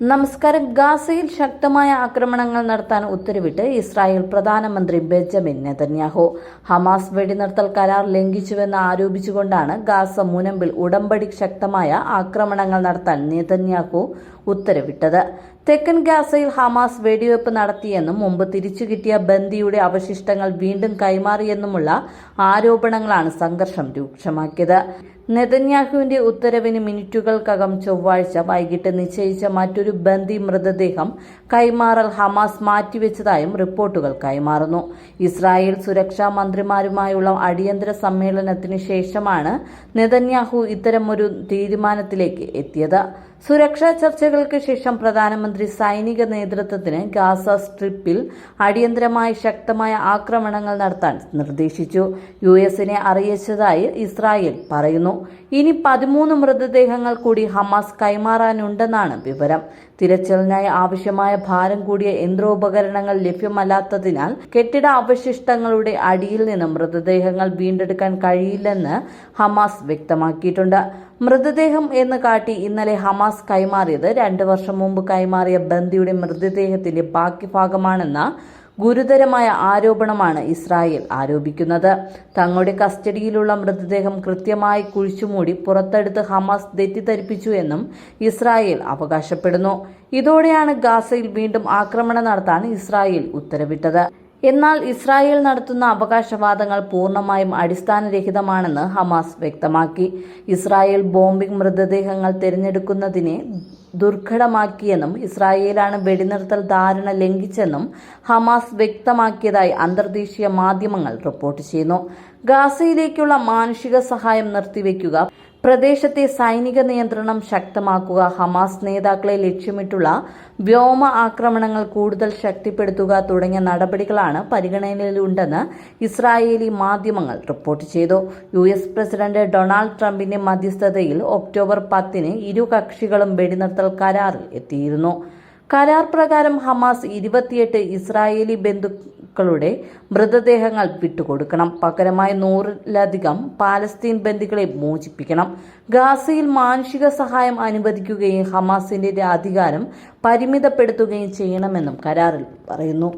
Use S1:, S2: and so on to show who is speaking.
S1: നമസ്കാരം. ഗാസയിൽ ശക്തമായ ആക്രമണങ്ങൾ നടത്താൻ ഉത്തരവിട്ട് ഇസ്രായേൽ പ്രധാനമന്ത്രി ബെഞ്ചമിൻ നെതന്യാഹു. ഹമാസ് വെടിനിർത്തൽ കരാർ ലംഘിച്ചുവെന്ന് ആരോപിച്ചുകൊണ്ടാണ് ഗാസ മുനമ്പിൽ ഉടമ്പടി ശക്തമായ ആക്രമണങ്ങൾ നടത്താൻ നെതന്യാഹു ഉത്തരവിട്ടത്. തെക്കൻ ഗാസയിൽ ഹമാസ് വെടിവെപ്പ് നടത്തിയെന്നും മുമ്പ് തിരിച്ചു കിട്ടിയ ബന്ദിയുടെ അവശിഷ്ടങ്ങൾ വീണ്ടും കൈമാറിയെന്നുമുള്ള ആരോപണങ്ങളാണ് സംഘർഷം രൂക്ഷമാക്കിയത്. നെതന്യാഹുവിന്റെ ഉത്തരവിന് മിനിറ്റുകൾക്കകം ചൊവ്വാഴ്ച വൈകിട്ട് നിശ്ചയിച്ച മറ്റൊരു ബന്ദി മൃതദേഹം കൈമാറൽ ഹമാസ് മാറ്റിവെച്ചതായും റിപ്പോർട്ടുകൾ കൈമാറുന്നു. ഇസ്രായേൽ സുരക്ഷാ മന്ത്രിമാരുമായുള്ള അടിയന്തര സമ്മേളനത്തിന് ശേഷമാണ് നെതന്യാഹു ഇത്തരമൊരു തീരുമാനത്തിലേക്ക് എത്തിയത്. സുരക്ഷാ ചർച്ചകൾക്ക് ശേഷം പ്രധാനമന്ത്രി സൈനിക നേതൃത്വത്തിന് ഗാസ സ്ട്രിപ്പിൽ അടിയന്തരമായി ശക്തമായ ആക്രമണങ്ങൾ നടത്താൻ നിർദ്ദേശിച്ചു. യു എസിനെ അറിയിച്ചതായി ഇസ്രായേൽ പറയുന്നു. ഇനി പതിമൂന്ന് മൃതദേഹങ്ങൾ കൂടി ഹമാസ് കൈമാറാനുണ്ടെന്നാണ് വിവരം. തിരച്ചിലിനായി ആവശ്യമായ ഭാരം കൂടിയ യന്ത്രോപകരണങ്ങൾ ലഭ്യമല്ലാത്തതിനാൽ കെട്ടിട അവശിഷ്ടങ്ങളുടെ അടിയിൽ നിന്ന് മൃതദേഹങ്ങൾ വീണ്ടെടുക്കാൻ കഴിയില്ലെന്ന് ഹമാസ് വ്യക്തമാക്കിയിട്ടുണ്ട്. മൃതദേഹം എന്ന് കാട്ടി ഇന്നലെ ഹമാസ് കൈമാറിയത് രണ്ടു വർഷം മുമ്പ് കൈമാറിയ ബന്ദിയുടെ മൃതദേഹത്തിന്റെ ബാക്കി ഭാഗമാണെന്ന ഗുരുതരമായ ആരോപണമാണ് ഇസ്രായേൽ ആരോപിക്കുന്നത്. തങ്ങളുടെ കസ്റ്റഡിയിലുള്ള മൃതദേഹം കൃത്യമായി കുഴിച്ചുമൂടി പുറത്തെടുത്ത് ഹമാസ് തെറ്റിദ്ധരിപ്പിച്ചു എന്നും ഇസ്രായേൽ അവകാശപ്പെടുന്നു. ഇതോടെയാണ് ഗാസയിൽ വീണ്ടും ആക്രമണം നടത്താൻ ഇസ്രായേൽ ഉത്തരവിട്ടത്. എന്നാൽ ഇസ്രായേൽ നടത്തുന്ന അവകാശവാദങ്ങൾ പൂർണമായും അടിസ്ഥാനരഹിതമാണെന്ന് ഹമാസ് വ്യക്തമാക്കി. ഇസ്രായേൽ ബോംബിംഗ് മൃതദേഹങ്ങൾ തിരഞ്ഞെടുക്കുന്നതിനെ ദുർഘടമാക്കിയെന്നും ഇസ്രായേലാണ് വെടിനിർത്തൽ ധാരണ ലംഘിച്ചെന്നും ഹമാസ് വ്യക്തമാക്കിയതായി അന്തർദേശീയ മാധ്യമങ്ങൾ റിപ്പോർട്ട് ചെയ്യുന്നു. ഗാസയിലേക്കുള്ള മാനുഷിക സഹായം നിർത്തിവെക്കുക പ്രദേശത്തെ സൈനിക നിയന്ത്രണം ശക്തമാക്കുക. ഹമാസ് നേതാക്കളെ ലക്ഷ്യമിട്ടുള്ള വ്യോമ ആക്രമണങ്ങൾ കൂടുതൽ ശക്തിപ്പെടുത്തുക തുടങ്ങിയ നടപടികളാണ് പരിഗണനയിലുണ്ടെന്ന് ഇസ്രായേലി മാധ്യമങ്ങൾ റിപ്പോർട്ട് ചെയ്തു. യു എസ് പ്രസിഡന്റ് ഡൊണാൾഡ് ട്രംപിന്റെ മധ്യസ്ഥതയിൽ ഒക്ടോബർ പത്തിന് ഇരു കക്ഷികളും വെടിനിർത്തൽ കരാറിൽ എത്തിയിരുന്നു. കരാർ പ്രകാരം ഹമാസ് ഇരുപത്തിയെട്ട് ഇസ്രായേലി ബന്ധുക്കളുടെ മൃതദേഹങ്ങൾ വിട്ടുകൊടുക്കണം. പകരമായി നൂറിലധികം പാലസ്തീൻ ബന്ദികളെ മോചിപ്പിക്കണം. ഗാസയിൽ മാനുഷിക സഹായം അനുവദിക്കുകയും ഹമാസിന്റെ അധികാരം പരിമിതപ്പെടുത്തുകയും ചെയ്യണമെന്നും കരാറിൽ പറയുന്നു.